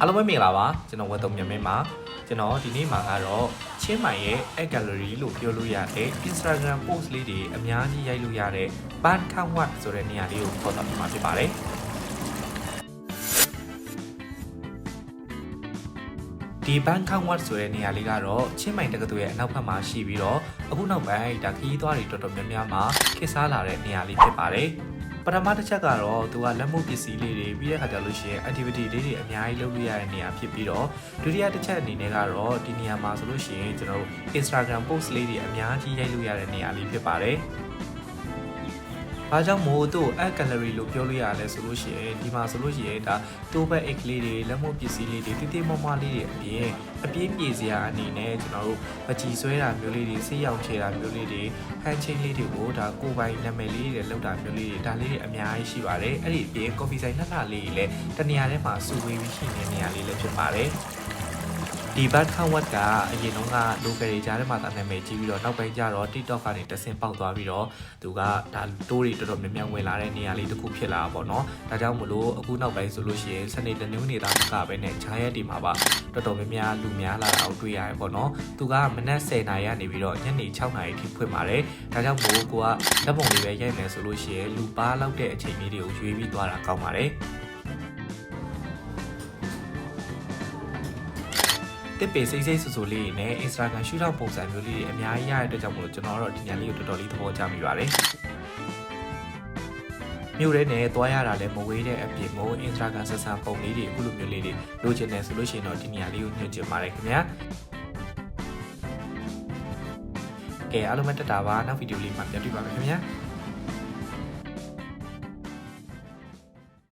အားလုံးပဲမင်္ဂလာပါကျွန်တော်ဝတ်တုံမြန်မာမှာကျွန်တော်ဒီနေ့မှာကတော့ချင်းမိုင်ရဲ့ egg gallery လို့ပြောလို့ရတဲ့ Instagram post လေးတွေအများကြီးရိုက်လို့ရတဲ့ ban count what ဆိုတဲ့နေရာလေးကိုခေါ်သွားမှာဖြစ်ပါတယ်ဒီဘန်ခေါင်ဝတ်ဆိုတဲ့နေရာလေးကတော့ချင်းမိုင်တက္ကသိုလ်ရဲ့အနောက်ဘက်မှာရှိပြီးတော့အခုနောက်ပိုင်းဒါခီးသွားတွေတော်တော်များများမှာခေတ်စားလာတဲ့နေရာလေးဖြစ်ပါတယ်။ ပထမတစ်ချက်ကတော့သူကလက်မှုပစ္စည်းလေးတွေပြီးတဲ့ခါကျလို့ရှိရင် activity လေးတွေအများကြီးလုပ်လို့ရတဲ့နေရာဖြစ်ပြီးတော့ဒုတိယတစ်ချက်အနေနဲ့ကတော့ဒီနေရာမှာဆိုလို့ရှိရင်ကျွန်တော်တို့ Instagram post လေးတွေအများကြီးရိုက်လို့ရတဲ့နေရာလေးဖြစ်ပါတယ်။ ဘာကြောင့်မို့သူ့ app gallery လို့ပြောလို့ရလဲဆိုလို့ရှိရင်ဒီမှာဆိုလို့ရှိရင်ဒါတိုးဘက် egg လေးတွေလက်မှုပစ္စည်းလေးတွေတိတိမမလေးတွေအပြင်အပြင်းပြေစရာအနေနဲ့ကျွန်တော်တို့မကြည်ဆွဲတာမျိုးလေးတွေဆေးရောင်ချေတာမျိုးလေးတွေဟန်ချင်းလေးတွေကိုဒါကိုယ်ပိုင်နာမည်လေးတွေလောက်တာမျိုးလေးတွေဒါလေးတွေအများကြီးရှိပါတယ်အဲ့ဒီအပြင် coffee ဆိုင်နှစ်လှလေးတွေလည်းတနေရာထဲမှာစုဝေးပြီးရှိနေတဲ့နေရာလေးလည်းဖြစ်ပါတယ် ဒီဘတ်ခန့်ဝတ်ကအရင်တုန်းက local တွေကြားထဲမှာတာနာမည်ကြီးပြီးတော့နောက်ပိုင်းကျတော့ TikTok ကနေတဆင့်ပေါက်သွားပြီးတော့သူကဒါတိုးတွေတော်တော်များများဝင်လာတဲ့နေရာလေးတစ်ခုဖြစ်လာတာပေါ့နော်။ဒါကြောင့်မလို့အခုနောက်ပိုင်းဆိုလို့ရှိရင်စနေတနင်္ဂနွေသားကပဲနဲ့ဂျာရက်ဒီမှာပါတော်တော်များများလူများလာတာကိုတွေ့ရတယ်ပေါ့နော်။သူကမနက်10:00နာရီကနေပြီးတော့ညနေ6:00နာရီထိဖွင့်ပါတယ်။ဒါကြောင့်မို့ကိုကဓာတ်ပုံလေးပဲရိုက်မယ်ဆိုလို့ရှိရင်လူပါလောက်တဲ့အချိန်လေးတွေကိုရွေးပြီးသွားတာကောင်းပါတယ်။ တစ်ပေစိတ်စိတ်ဆူဆူလေးနဲ့ Instagram ရှူထောက်ပုံစံမျိုးလေးတွေအများကြီးရတဲ့အတွက်ကြောင့်မလို့ကျွန်တော်ကတော့ဒီညလေးကိုတော်တော်လေးသဘောကျမိပါတယ်မြို့ထဲနဲ့သွားရတာလည်းမဝေးတဲ့အပြင်ကို Instagram ဆက်ဆံပုံလေးတွေအခုလိုမျိုးလေးတွေလိုချင်တယ်ဆိုလို့ရှိရင်တော့ဒီနေရာလေးကိုညွှန်ချင်ပါတယ်ခင်ဗျာကဲအားလုံးပဲတက်တာပါနောက်ဗီဒီယိုလေးမှာပြန်တွေ့ပါမယ်ခင်ဗျာ